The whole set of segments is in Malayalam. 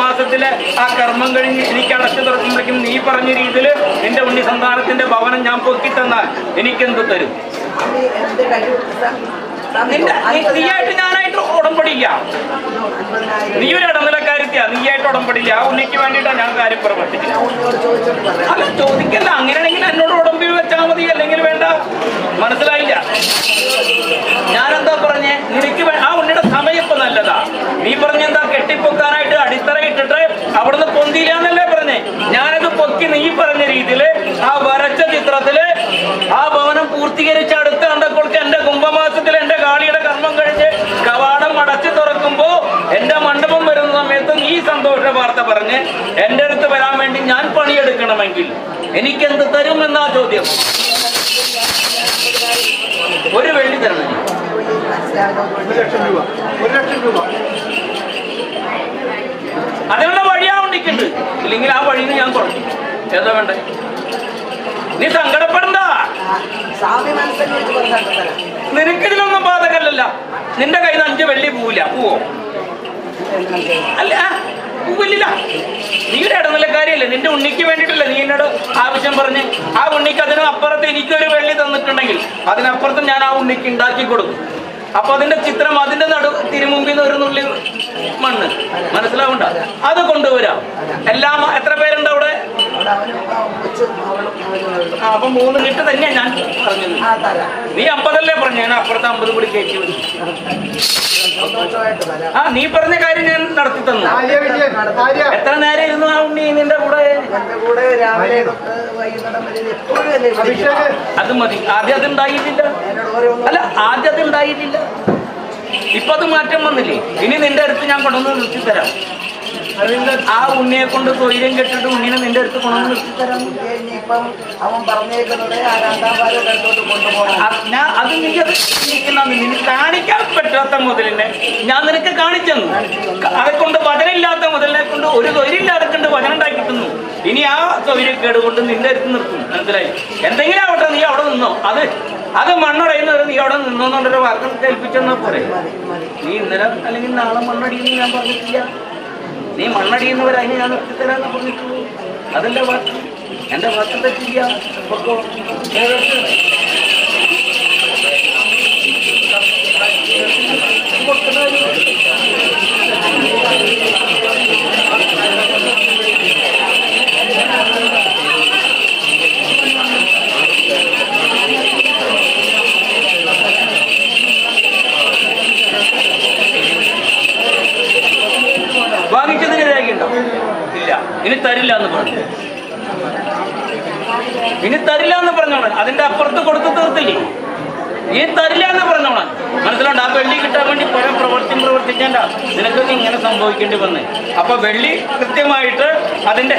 കുംഭമാസത്തിലെ ആ കർമ്മം കഴിഞ്ഞ് എനിക്ക് അടച്ചു തുറക്കുമ്പോഴേക്കും നീ പറഞ്ഞ രീതിയിൽ എന്റെ ഉണ്ണി സന്താനത്തിന്റെ ഭവനം ഞാൻ പൊക്കിത്തന്നാൽ എനിക്കെന്ത് തരും? നീയായിട്ട് ഞാനായിട്ട് ഉടമ്പടിയില്ല നീ ഒരു ഇടനിലക്കാരിത്യാ നീയായിട്ട് ഉടമ്പടിയില്ല ആ ഉണ്ണിക്ക് വേണ്ടിയിട്ടാ ഞാൻ കാര്യം പ്രവർത്തിക്കുന്നത്. അല്ല ചോദിക്കല്ല അങ്ങനെയാണെങ്കിൽ എന്നോട് ഉടമ്പി വെച്ചാൽ മതി. അല്ലെങ്കിൽ വേണ്ട. മനസ്സിലായില്ല? ഞാനെന്താ പറഞ്ഞേ നിനക്ക് വേ- ആ ഉണ്ണിയുടെ സമയം ഇപ്പൊ നല്ലതാ നീ പറഞ്ഞ എന്താ കെട്ടിപ്പൊക്കാനായിട്ട് അടിത്തറ ഇട്ടിട്ട് അവിടുന്ന് പൊന്തിയില്ല എന്നല്ലേ പറഞ്ഞേ? ഞാനത് പൊക്കി നീ പറഞ്ഞ രീതിയിൽ ആ വരച്ച ചിത്രത്തിൽ ആ ഭവനം പൂർത്തീകരിച്ച് അടുത്ത കണ്ടപ്പോൾക്ക് എന്റെ കുംഭമാസത്തിൽ എന്റെ കാളിയുടെ കർമ്മം കഴിഞ്ഞ് കവാടം അടച്ചു തുറക്കുമ്പോ എന്റെ മണ്ഡപം വരുന്ന സമയത്ത് നീ സന്തോഷ വാർത്ത പറഞ്ഞ് എന്റെ അടുത്ത് വരാൻ വേണ്ടി ഞാൻ പണിയെടുക്കണമെങ്കിൽ എനിക്കെന്ത് തരും എന്നാ ചോദ്യം? ഒരു വെള്ളി തരണം. ഒരു ലക്ഷം രൂപ. ഒരു ലക്ഷം രൂപ. അതിനുള്ള വഴിയാ ഉണ്ടിക്കുണ്ട് ഇല്ലെങ്കിൽ ആ വഴി ഞാൻ കുറഞ്ഞു ഏതാ വേണ്ടേ? നീ സങ്കടപ്പെടണ്ട. നിനക്കിതിലൊന്നും ബാധകല്ലല്ല. നിന്റെ കയ്യിൽ നിന്ന് അഞ്ച് വെള്ളി പോവില്ല. പോവോ? അല്ല പോവില്ല നീ ഒരു ഇടനിലക്കാരിയല്ലേ. നിന്റെ ഉണ്ണിക്ക് വേണ്ടിയിട്ടല്ലേ നീ എന്നോട് ആവശ്യം പറഞ്ഞ് ആ ഉണ്ണിക്ക് അതിന് അപ്പുറത്ത് എനിക്കൊരു വെള്ളി തന്നിട്ടുണ്ടെങ്കിൽ അതിനപ്പുറത്ത് ഞാൻ ആ ഉണ്ണിക്ക് ഉണ്ടാക്കി കൊടുക്കും. അപ്പൊ അതിന്റെ ചിത്രം അതിന്റെ നടു തിരുമുമ്പിൽ നിന്ന് ഒരു നുള്ളി മണ്ണ്. മനസ്സിലാവണ്ട? അത് കൊണ്ടുവരാം. എല്ലാം എത്ര പേരുണ്ട് അവിടെ? അപ്പൊ മൂന്ന് കിട്ട് തന്നെയാ ഞാൻ പറഞ്ഞത്. നീ അമ്പതല്ലേ പറഞ്ഞു? ഞാൻ അപ്പുറത്തെ അമ്പത് കൂടി കയറ്റി വരും ആ നീ പറഞ്ഞ കാര്യം ഞാൻ നടത്തി തന്നു. എത്ര നേരം ഇരുന്നു ആ ഉണ്ണി നിന്റെ കൂടെ? അത് മതി. ആദ്യം അത് ഉണ്ടായിട്ടില്ല. അല്ല ആദ്യം അത് ഉണ്ടായിട്ടില്ല. ഇപ്പൊ അത് മാറ്റം വന്നില്ലേ? ഇനി നിന്റെ അടുത്ത് ഞാൻ കൊണ്ടുവന്ന് നിർത്തി തരാം അരവിന്ദൻ ആ ഉണ്ണിയെ കൊണ്ട് തൊഴിലും കെട്ടിട്ട് ഉണ്ണിനെ നിന്റെ അടുത്ത് തരാം ഇനിയിപ്പം അവൻ പറഞ്ഞേക്കുന്നത് ആ രണ്ടാം പാലം അടുത്തോട്ട് കൊണ്ടുപോകണം. ഞാൻ അത് നീ അത് നിൽക്കുന്ന നിനക്ക് കാണിക്കാൻ പറ്റാത്ത മുതലിനെ ഞാൻ നിനക്ക് കാണിച്ചു അതെ കൊണ്ട് വചനമില്ലാത്ത മുതലിനെ കൊണ്ട് ഒരു തൊഴിലില്ലാതെ കൊണ്ട് വചനം ഉണ്ടാക്കി തന്നു ഇനി ആ തൊഴിലേക്കേട് കൊണ്ട് നിന്റെ അടുത്ത് നിർത്തും. മനസ്സിലായി? എന്തെങ്കിലും ആവട്ടെ നീ അവിടെ നിന്നോ. അത് അത് മണ്ണടയുന്നവരെ നീ അവിടെ നിന്നോ നിന്നോന്നുള്ളൊരു വാക്കം കേൾപ്പിച്ചെന്നാ പോരെ. മതി. നീ ഇന്നലെ അല്ലെങ്കിൽ നാളെ മണ്ണടിയെന്ന് ഞാൻ പറഞ്ഞിട്ടില്ല. നീ മണ്ണടിയുന്നവരെ അതിന് ഞാൻ നിർത്തിത്തരാന്ന് പറഞ്ഞിട്ടുള്ളൂ അതല്ല വാക്ക്? എന്റെ വാക്ക് തെറ്റില്ല. ഇനി തരില്ല എന്ന് പറഞ്ഞു. ഇനി തരില്ല എന്ന് പറഞ്ഞോളെ. അതിന്റെ അപ്പുറത്ത് കൊടുത്തു തീർത്തില്ലേ? ഇനി തരില്ല എന്ന് പറഞ്ഞോളാം മനസ്സിലുണ്ട് ആ വെള്ളി കിട്ടാൻ വേണ്ടി പുരം പ്രവർത്തി പ്രവർത്തിക്കേണ്ട. നിനക്കൊക്കെ ഇങ്ങനെ സംഭവിക്കേണ്ടി വന്നേ. അപ്പൊ വെള്ളി കൃത്യമായിട്ട് അതിന്റെ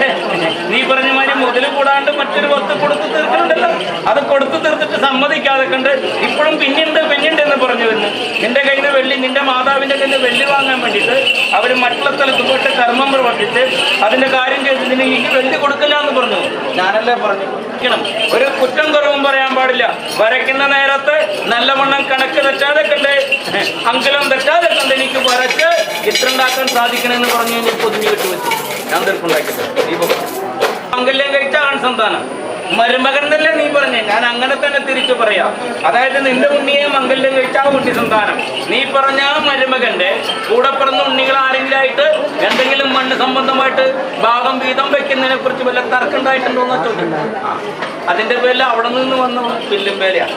നീ പറഞ്ഞ മാതിരി മുതൽ കൂടാണ്ട് മറ്റൊരു വസ്തു കൊടുത്തു തീർക്കുന്നുണ്ടല്ലോ അത് കൊടുത്തു തീർത്തിട്ട് സമ്മതിക്കാതെ കണ്ട് ഇപ്പോഴും പിന്നുണ്ട് പിന്നുണ്ട് എന്ന് പറഞ്ഞു വരുന്നു. നിന്റെ കയ്യിൽ വെള്ളി നിന്റെ മാതാവിന്റെ കയ്യിൽ വെള്ളി വാങ്ങാൻ വേണ്ടിട്ട് അവർ മറ്റുള്ള സ്ഥലത്ത് പോയിട്ട് കർമ്മം പ്രവർത്തിച്ച് അതിന്റെ കാര്യം ചെയ്തതിന് ഈ വെള്ളി കൊടുക്കില്ല എന്ന് പറഞ്ഞു. ഞാനല്ലേ പറഞ്ഞു. ഒരു കുറ്റം കുറവും പറയാൻ പാടില്ല. വരയ്ക്കുന്ന നേരത്ത് നല്ലവണ്ണം കണക്ക് തെറ്റാതെ കണ്ട് അങ്കലം തെറ്റാതെ കണ്ട് എനിക്ക് വരച്ച് ചിത്രണ്ടാക്കാൻ സാധിക്കണമെന്ന് പറഞ്ഞു കഴിഞ്ഞാൽ പൊതിഞ്ഞു കെട്ടുവെച്ചു ഞാൻ തീർപ്പുണ്ടാക്കിയത് പോ. മംഗല്യം കഴിച്ച ആൺ സന്താനം. മരുമകൻ തന്നെ നീ പറഞ്ഞേ? ഞാൻ അങ്ങനെ തന്നെ തിരിച്ചു പറയാം. അതായത് നിന്റെ ഉണ്ണിയെ മംഗല്യം കഴിച്ച ആ ഉണ്ണി സന്താനം. നീ പറഞ്ഞ മരുമകന്റെ കൂടെ പിറന്ന ഉണ്ണികൾ ആരെങ്കിലും ആയിട്ട് എന്തെങ്കിലും മണ്ണ് സംബന്ധമായിട്ട് ഭാഗം വീതം വെക്കുന്നതിനെ കുറിച്ച് വല്ല തർക്കമുണ്ടായിട്ടുണ്ടോ എന്നാ ചോദ്യം ആ. അതിന്റെ പേരിൽ അവിടെ നിന്ന് വന്ന പില്ലും പേരെയാണ്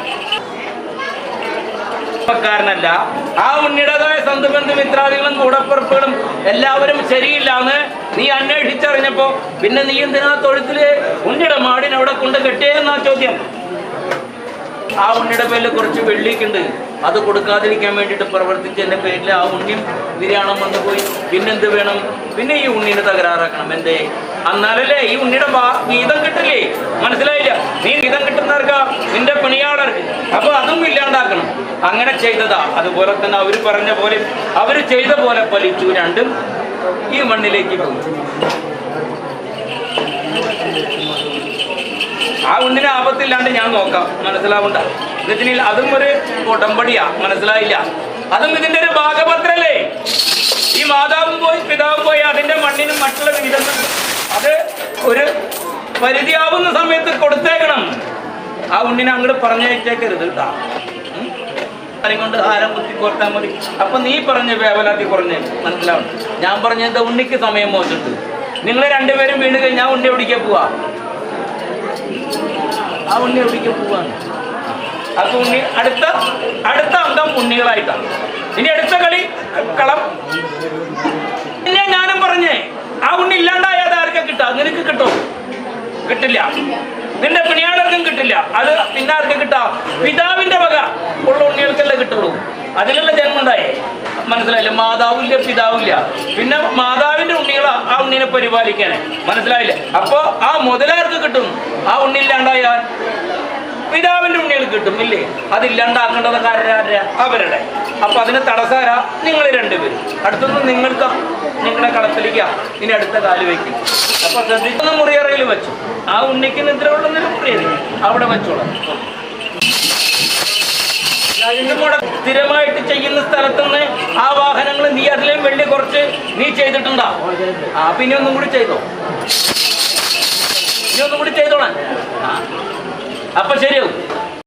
കാരനല്ല ആ ഉന്നിടതായ സന്ധുബന്ധു മിത്രാദികളും കൂടപ്പുറപ്പുകളും എല്ലാവരും ശരിയില്ലാന്ന് നീ അന്വേഷിച്ചറിഞ്ഞപ്പോ പിന്നെ നീ എന്തിനാ തൊഴുത്തിൽ ഉന്നിട മാടിനെ അവിടെ കൊണ്ട് കെട്ടിയെന്നാ ചോദ്യം? ആ ഉണ്ണിയുടെ പേരിൽ കുറച്ച് വെള്ളിക്കുണ്ട്. അത് കൊടുക്കാതിരിക്കാൻ വേണ്ടിയിട്ട് പ്രവർത്തിച്ചതിന്റെ പേരിൽ ആ ഉണ്ണിയും നിര്യാണം വന്നു പോയി പിന്നെന്ത് വേണം? പിന്നെ ഈ ഉണ്ണിനെ തകരാറാക്കണം. എന്തേ? എന്നാലല്ലേ ഈ ഉണ്ണിയുടെ വീതം കിട്ടില്ലേ? മനസ്സിലായില്ല. നീ വീതം കിട്ടുന്നവർക്ക് നിന്റെ പണിയാളർക്ക് അപ്പൊ അതും ഇല്ലാണ്ടാക്കണം. അങ്ങനെ ചെയ്തതാ. അതുപോലെ തന്നെ അവർ പറഞ്ഞ പോലെ അവർ ചെയ്ത പോലെ ഫലിച്ചു. രണ്ടും ഈ മണ്ണിലേക്ക് പോകും. ആ ഉണ്ണിന് ആപത്തില്ലാണ്ട് ഞാൻ നോക്കാം. മനസ്സിലാവണ്ട. എന്നുവെച്ചാൽ അതും ഒരു ഉടമ്പടിയാ. മനസ്സിലായില്ല. അതും ഇതിന്റെ ഒരു ഭാഗപത്രല്ലേ? ഈ മാതാവും പോയി പിതാവും പോയി അതിന്റെ മണ്ണിനും മറ്റുള്ള വിധങ്ങൾ അത് ഒരു പരിധിയാവുന്ന സമയത്ത് കൊടുത്തേക്കണം. ആ ഉണ്ണിനെ അങ്ങോട്ട് പറഞ്ഞയച്ചേക്കരുത് കേട്ടാ കൊണ്ട് ആരം കുത്തി കോർത്താൽ മതി. അപ്പൊ നീ പറഞ്ഞ വേവലാത്തി കുറഞ്ഞ്. മനസ്സിലാവണം? ഞാൻ പറഞ്ഞത് ഉണ്ണിക്ക് സമയം മോശമുണ്ട് നിങ്ങൾ രണ്ടുപേരും വീണ് കഴിഞ്ഞാൽ ഉണ്ണി ഓടിക്കാൻ പോവാ? ആ ഉണ്ണി എവിടേക്ക് പോവാണ് അപ്പൊ ഉണ്ണി അടുത്ത അടുത്ത അംഗം ഉണ്ണികളായിട്ടാണ്. ഇനി അടുത്ത കളി കളം പിന്നെ ഞാനും പറഞ്ഞേ ആ ഉണ്ണി ഇല്ലാണ്ടായാൽ അത് ആർക്കാ കിട്ടുക നിനക്ക് കിട്ടും കിട്ടില്ല നിന്റെ പിണിയാളർക്കും കിട്ടില്ല അത് പിന്നെ ആർക്കും കിട്ടാം പിതാവിന്റെ വക ഉള്ള ഉണ്ണികൾക്കല്ലേ കിട്ടുള്ളൂ അതിലുള്ള ജന്മം ഉണ്ടായി മനസ്സിലായില്ല. മാതാവില്ല പിതാവില്ല. പിന്നെ മാതാവിന്റെ ഉണ്ണികളാ ആ ഉണ്ണിനെ പരിപാലിക്കാനെ മനസ്സിലായില്ലേ? അപ്പൊ ആ മുതലാർക്ക് കിട്ടും. ആ ഉണ്ണില്ലാണ്ടായാൽ പിതാവിന്റെ ഉണ്ണികൾ കിട്ടും ഇല്ലേ? അതില്ലാണ്ടാക്കേണ്ടത് കാരണം അവരുടെ. അപ്പൊ അതിന് തടസ്സാര നിങ്ങൾ രണ്ടുപേരും. അടുത്തൊന്ന് നിങ്ങൾക്ക്. നിങ്ങളുടെ കളത്തിലേക്ക്. ഇനി അടുത്ത കാൽ വയ്ക്കും. അപ്പൊ ശ്രദ്ധിക്കുന്ന മുറിയറയിൽ വെച്ചു. ആ ഉണ്ണിക്ക് നിദ്ര കൊള്ളുന്നൊരു മുറിയറി അവിടെ വെച്ചോളാം. അതിന്റെ കൂടെ സ്ഥിരമായിട്ട് ചെയ്യുന്ന സ്ഥലത്തുനിന്ന് ആ വാഹനങ്ങൾ നീ അതിലേയും വെള്ളി കുറച്ച് നീ ചെയ്തിട്ടുണ്ടോ. ആ പിന്നെ ഒന്നും കൂടി ചെയ്തോ. ഇനി ഒന്നും കൂടി ചെയ്തോളാം. അപ്പൊ ശരിയാവും.